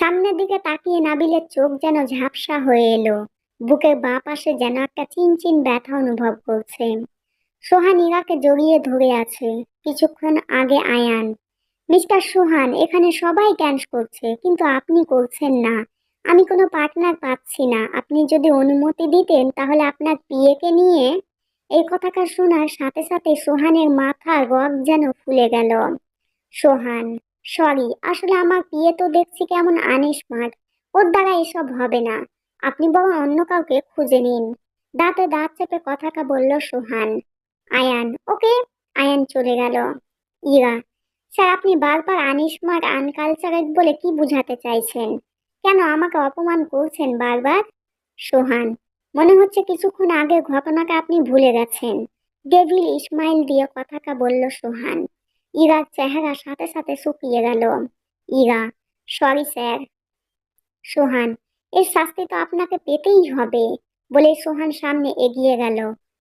সামনের দিকে তাকিয়ে নাবিলের চোখ যেন ঝাপসা হয়ে এলো। বুকের বাঁ পাশে যেন একটা চিনচিন ব্যথা অনুভব করছে। সোহান ইরাকে জড়িয়ে ধরে আছে, কিছুক্ষণ আগে আয়ান। মিস্টার সোহান, এখানে সবাই ড্যান্স করছে, কিন্তু আপনি করছেন না। আমি কোনো পার্টনার পাচ্ছি না। আপনি যদি অনুমতি দিতেন, তাহলে আপনার পিয়েকে নিয়ে এই কথাটা শোনার সাথে সাথে সোহানের মাথার রগ যেন ফুলে গেল। সোহান সরি আসলে আমার বিয়ে তো দেখছি কেমন আনস্মার্ট ওর দ্বারা এসব হবে না। আপনি বরং অন্য কাউকে খুঁজে নিন। দাঁতে দাঁত চেপে কথাটা বলল সোহান। আয়ান, ওকে? আয়ান চলে গেল। ইরা, স্যার, আপনি বারবার আনস্মার্ট আনকালচারেট বলে কি বোঝাতে চাইছেন? কেন আমাকে অপমান করছেন বারবার? সোহান, মনে হচ্ছে কিছুক্ষণ আগে ঘটনাটা আপনি ভুলে গেছেন। ডেভিল ইসমাইল দিয়ে কথাটা বলল সোহান। ইরার চেহারা সাথে সাথে শুকিয়ে গেল। ইরা সরি স্যার সোহান, এর শাস্তি তো আপনাকে পেতেই হবে। বলে সোহান সামনে এগিয়ে গেল।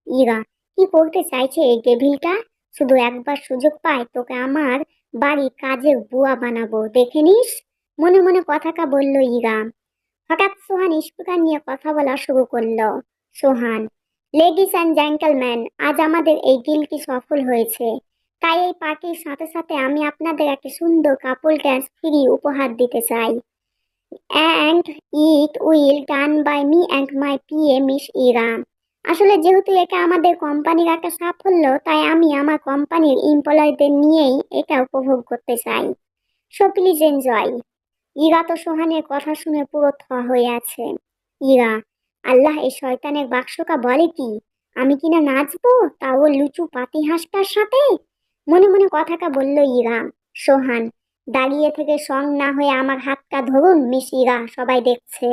ইরা, কি করতে চাইছে এই ডেভিলটা শুধু একবার সুযোগ পায় তোকে আমার বাড়ি কাজের বুয়া বানাবো। দেখে নিস? মনে মনে কথাটা বলল ইরা। হঠাৎ সোহান স্পিকার নিয়ে কথা বলা শুরু করল। সোহান লেডিস অ্যান্ড জেন্টলম্যান আজ আমাদের এই ডিলটি সফল হয়েছে। তাই এই পার্টির সাথে সাথে আমি আপনাদের একটি সুন্দর কাপল ড্যান্স ফ্রি উপহার দিতে চাই। And it will done by me and my P PA miss Ira আসলে যেহেতু এটা আমাদের কোম্পানির একটা সাফল্য, তাই আমি আমার কোম্পানির এমপ্লয়ীদের নিয়েই এটা উপভোগ করতে চাই। সো প্লিজ এনজয় ইরা তো সোহানের কথা শুনে পুরো থ হয়ে আছে। ইরা, আল্লাহ এই শয়তানের বাক্সকা বলে কি? আমি কিনা নাচবো? তাও লুচু পাতি হাঁসটার সাথে? মনে মনে কথাটা বলল ইরা। সোহান, দাঁড়িয়ে থেকে সং না হয়ে আমার হাতটা ধরুন, মিস ইরা, সবাই দেখছে।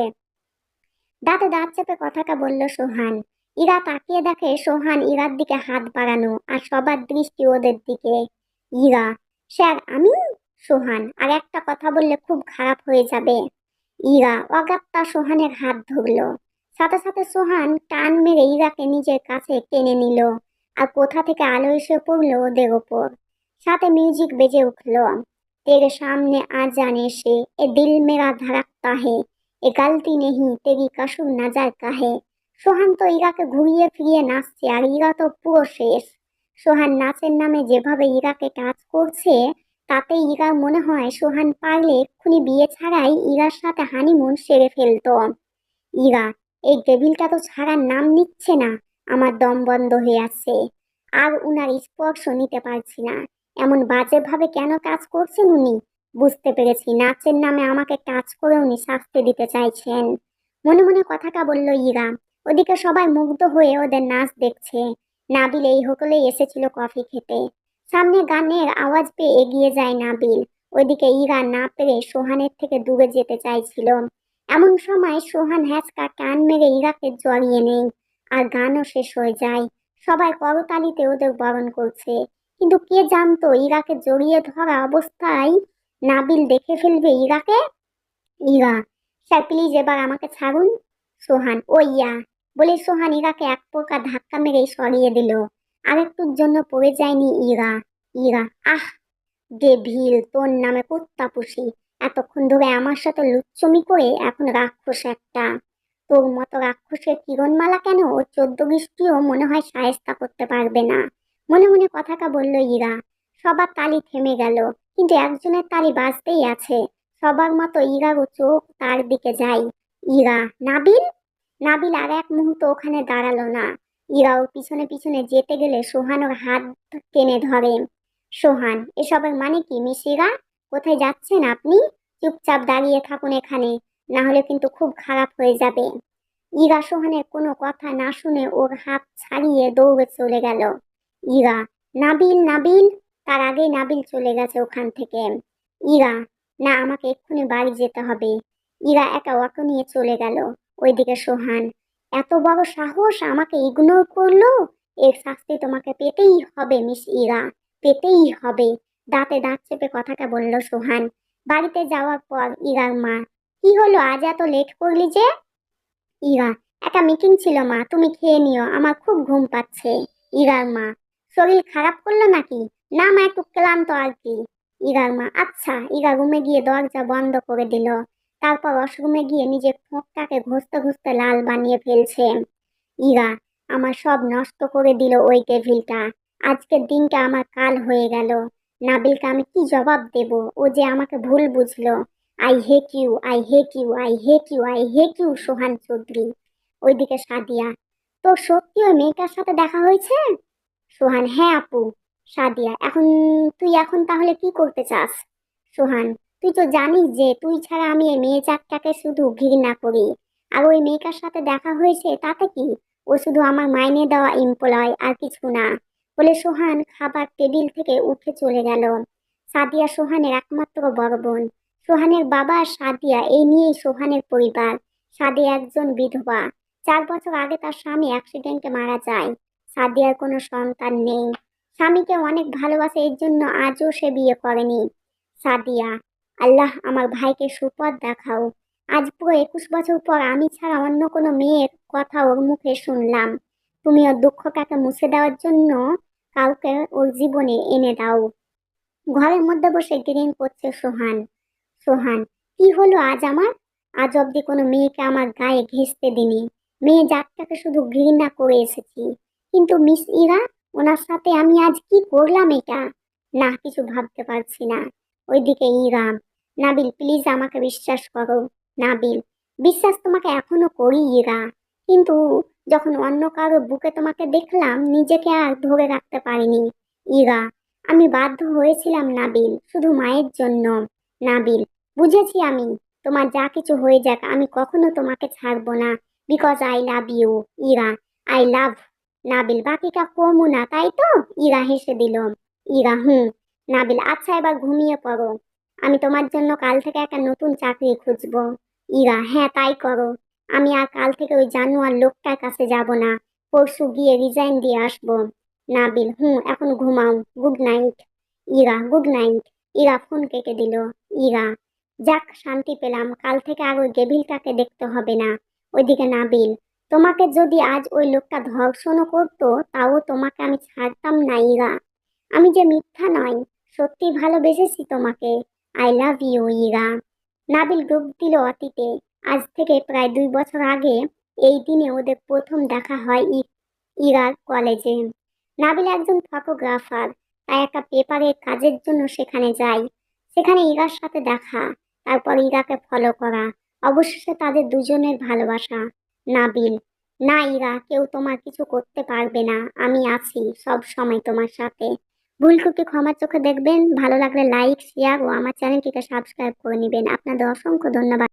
দাঁতে দাঁত চেপে কথাটা বলল সোহান। ইরা তাকিয়ে দেখে সোহান ইরার দিকে হাত বাড়ানো আর সবার দৃষ্টি ওদের দিকে। ইরা, স্যার, আমি? সোহান, আর একটা কথা বললে খুব খারাপ হয়ে যাবে। ইরা অগাত্তা সোহানের হাত ধরলো। সাথে সাথে সোহান টান মেরে ইরাকে নিজের কাছে টেনে নিল। আর কোথা থেকে আলো এসে পড়ল ওদের ওপর? সাথে মিউজিক বেজে উঠল। তেরে সামনে আজ জানে সে, এ দিল মেরা ধারাক তাহে, এ গালতি নেহি তেরি কাসুর না কাহে। সোহান তো ইরাকে ঘুরিয়ে ফিরিয়ে নাচছে, আর ইরা তো পুরো শেষ। সোহান নাচের নামে যেভাবে ইরাকে কাজ করছে তাতে ইরার মনে হয় সোহান পারলে খুনি বিয়ে ছাড়াই ইরার সাথে হানিমুন সেরে ফেলত। ইরা, এই টেবিলটা তো ছাড়ার নাম নিচ্ছে না। আমার দম বন্ধ হয়ে আছে। আর উনার স্পর্শ নিতে পারছি না। এমন বাজেভাবে কেন কাজ করছেন উনি? বুঝতে পেরেছি নাচের নামে আমাকে কাজ করে উনি শাস্তি দিতে চাইছেন। মনে মনে কথাটা বলল ইরা। ওদিকে সবাই মুগ্ধ হয়ে ওদের নাচ দেখছে। নাবিল এই হোটেলে এসেছিল কফি খেতে। সামনে গানের আওয়াজ পেয়ে এগিয়ে যায় নাবিল। ওইদিকে ইরা না পেরে সোহানের থেকে দূরে যেতে চাইছিল। এমন সময় সোহান হ্যাচকা টান মেরে ইরাকে জড়িয়ে নেই আর গানও শেষ হয়ে যায়। সবাই করতালিতে ওদের বরণ করছে। কিন্তু কে জানতো ইরাকে জড়িয়ে ধরা অবস্থায় নাবিল দেখে ফেলবে ইরাকে? ইরা। স্যার প্লিজ এবার আমাকে ছাড়ুন। সোহান, ও ইয়া। বলে সোহান ইরাকে এক প্রকার ধাক্কা মেরে সরিয়ে দিল। আরেকটুর জন্য পড়ে যায়নি ইরা। ইরা, আহ! ডেভিল, তোর নামে কুত্তা পুষি এতক্ষণ ধরে আমার সাথে লুচ্চমি করে এখন রাক্ষস একটা। তোর মতো রাক্ষসের কিরণমালা কেন? ও চোদ্দ বৃষ্টিও মনে হয় সায়স্তা করতে পারবে না। মনে মনে কথাটা বলল ইরা। সবার তালি থেমে গেল, কিন্তু একজনের তালি বাজতেই আছে। সবার মতো ইরারও চোখ তার দিকে যায়। ইরা, নাবিল? নাবিল আর এক মুহূর্ত ওখানে দাঁড়াল না। ইরাও পিছনে পিছনে যেতে গেলে সোহানোর হাত টেনে ধরে। সোহান, এসবের মানে কি, মিস ইরা? কোথায় যাচ্ছেন আপনি? চুপচাপ দাঁড়িয়ে থাকুন এখানে। না হলে কিন্তু খুব খারাপ হয়ে যাবে। ইরা সোহানের কোনো কথা না শুনে ওর হাত ছাড়িয়ে দৌড়ে চলে গেল। ইরা, নাবিল নাবিল? তার আগেই নাবিল চলে গেছে ওখান থেকে। ইরা, না, আমাকে এক্ষুনি বাড়ি যেতে হবে। ইরা একা ওয়াকে নিয়ে চলে গেল। ওইদিকে সোহান, এত বড় সাহস আমাকে ইগনোর করল? এর শাস্তি তোমাকে পেতেই হবে, মিস ইরা, পেতেই হবে। দাঁতে দাঁত চেপে কথাটা বলল সোহান। বাড়িতে যাওয়ার পর ইরার মা কি হলো? আজ এত লেট করলি যে? ইরা, একটা মিটিং ছিল মা, তুমি খেয়ে নিও, আমার খুব ঘুম পাচ্ছে। ইরার মা, শরীর খারাপ করল নাকি? না মা, একটু ক্লান্ত আর কি। ইরার মা আচ্ছা ইরা রুমে গিয়ে দরজা বন্ধ করে দিল। তারপর ওয়াশরুমে গিয়ে নিজের ঠোঁটটাকে ঘষতে ঘষতে লাল বানিয়ে ফেলছে। ইরা, আমার সব নষ্ট করে দিল ওই টেবিলটা। আজকের দিনটা আমার কাল হয়ে গেল। নাবিলকে আমি কি জবাব দেব? ও যে আমাকে ভুল বুঝলো। I hate you I hate you I hate you I hate you Sohan Chowdhury. ওইদিকে সাদিয়া তোর সত্যি ওই মেয়েটার সাথে দেখা হয়েছে? সোহান হ্যাঁ আপু, সাদিয়া, এখন তুই এখন তাহলে কি করতে চাস? সোহান, তুই তো জানিস যে তুই ছাড়া আমি এই মেয়ে চারটাকে শুধু ঘৃণা করি। আর ওই মেয়েটার সাথে দেখা হয়েছে তাতে কি? ও শুধু আমার মাইনে দেওয়া এমপ্লয় আর কিছু না। বলে সোহান খাবার টেবিল থেকে উঠে চলে গেল। সাদিয়া সোহানের একমাত্র বড় বোন। সোহানের বাবা সাদিয়া, এই নিয়েই সোহানের পরিবার। সাদিয়া একজন বিধবা। চার বছর আগে তার স্বামী অ্যাক্সিডেন্টে মারা যায়। সাদিয়ার কোনো সন্তান নেই। স্বামীকে অনেক ভালোবাসে, এর জন্য আজও সে বিয়ে করেনি। সাদিয়া, আল্লাহ আমার ভাইকে সুপথ দেখাও। আজ পুরো একুশ বছর পর আমি ছাড়া অন্য কোনো মেয়ের কথা ওর মুখে শুনলাম। তুমি ওর দুঃখটাকে মুছে দেওয়ার জন্য কাউকে ওর জীবনে এনে দাও। ঘরের মধ্যে বসে গ্রিন করছে সোহান। সোহান, কি হলো আজ আমার? আজ অব্দি কোনো মেয়েকে আমার গায়ে ঘেঁষতে দিনি। মেয়ে জাতটাকে শুধু ঘৃণা করে এসেছি। কিন্তু মিস ইরা, ওনার সাথে আমি আজ কি করলাম এটা? না, কিছু ভাবতে পারছি না। ওইদিকে ইরাম নাবিল প্লিজ আমাকে বিশ্বাস করো, নাবিল। বিশ্বাস তোমাকে এখনও করি ইরা। কিন্তু যখন অন্য কারও বুকে তোমাকে দেখলাম, নিজেকে আর ধরে রাখতে পারিনি। ইরা, আমি বাধ্য হয়েছিলাম নাবিল, শুধু মায়ের জন্য। নাবিল বুঝেছি আমি। তোমার যা কিছু হয়ে যাক, আমি কখনো তোমাকে ছাড়বো না। Because I love you Ira. I love Nabil. বাকিটা কমু না, তাই তো? ইরা হেসে দিল। ইরা, হুম। নাবিল আচ্ছা এবার ঘুমিয়ে পড়ো। আমি তোমার জন্য কাল থেকে একটা নতুন চাকরি খুঁজবো। ইরা হ্যাঁ তাই করো। আমি আর কাল থেকে ওই জানুয়ার লোকটার কাছে যাব না। পরশু গিয়ে রিজাইন দিয়ে আসব। নাবিল, হুম, এখন ঘুমাও। Good night Ira good night Ira phone কেটে দিল। ইরা যাক, শান্তি পেলাম। কাল থেকে আর ওই গেভিলটাকে দেখতে হবে না। ওইদিকে নাবিল, তোমাকে যদি আজ ওই লোকটা ধর্ষণও করতো, তাও তোমাকে আমি ছাড়তাম না ইরা। আমি যে মিথ্যা নয় সত্যি ভালোবেসেছি তোমাকে। I love you, Ira. Nabil ডুব দিল অতীতে। আজ থেকে প্রায় দুই বছর আগে এই দিনে ওদের প্রথম দেখা হয় ইরার কলেজে। নাবিল একজন ফটোগ্রাফার, তাই একটা পেপারের কাজের জন্য সেখানে যায় সেখানে ইরার সাথে দেখা। তারপর ইরাকে ফলো করা। অবশেষে তাদের দুজনের ভালোবাসা। নাবিল, না ইরা, কেউ তোমার কিছু করতে পারবে না। আমি আছি সব সময় তোমার সাথে। ভুল ত্রুটি ক্ষমার চোখে দেখবেন। ভালো লাগলে লাইক শেয়ার ও আমার চ্যানেলটিকে সাবস্ক্রাইব করে নেবেন। আপনাদের অসংখ্য ধন্যবাদ।